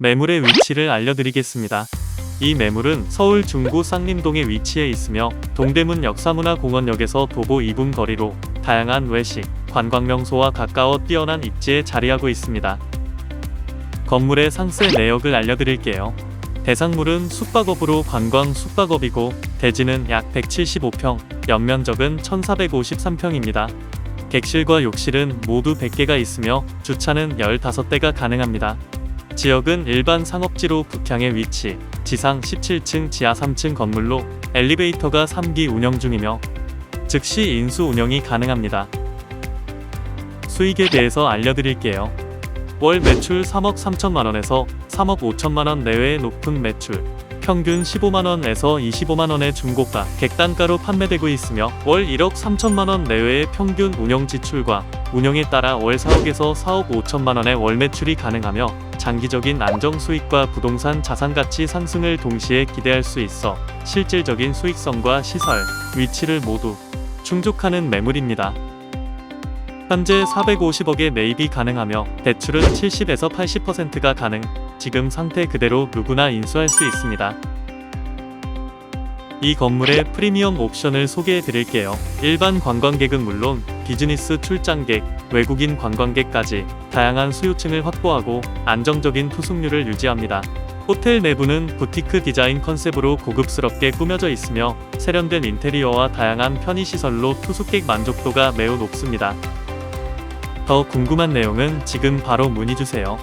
매물의 위치를 알려드리겠습니다. 이 매물은 서울 중구 쌍림동에 위치해 있으며 동대문 역사문화공원역에서 도보 2분 거리로 다양한 외식, 관광명소와 가까워 뛰어난 입지에 자리하고 있습니다. 건물의 상세 내역을 알려드릴게요. 대상물은 숙박업으로 관광 숙박업이고 대지는 약 175평, 연면적은 1453평입니다. 객실과 욕실은 모두 100개가 있으며 주차는 15대가 가능합니다. 지역은 일반 상업지로 북향에 위치, 지상 17층 지하 3층 건물로 엘리베이터가 3기 운영 중이며 즉시 인수 운영이 가능합니다. 수익에 대해서 알려드릴게요. 월 매출 3억 3천만 원에서 3억 5천만 원 내외의 높은 매출, 평균 15만 원에서 25만 원의 중고가 객단가로 판매되고 있으며 월 1억 3천만 원 내외의 평균 운영 지출과 운영에 따라 월 4억에서 4억 5천만 원의 월 매출이 가능하며 장기적인 안정 수익과 부동산 자산 가치 상승을 동시에 기대할 수 있어 실질적인 수익성과 시설, 위치를 모두 충족하는 매물입니다. 현재 450억의 매입이 가능하며 대출은 70에서 80%가 가능. 지금 상태 그대로 누구나 인수할 수 있습니다. 이 건물의 프리미엄 옵션을 소개해 드릴게요. 일반 관광객은 물론 비즈니스 출장객, 외국인 관광객까지 다양한 수요층을 확보하고 안정적인 투숙률을 유지합니다. 호텔 내부는 부티크 디자인 컨셉으로 고급스럽게 꾸며져 있으며 세련된 인테리어와 다양한 편의시설로 투숙객 만족도가 매우 높습니다. 더 궁금한 내용은 지금 바로 문의 주세요.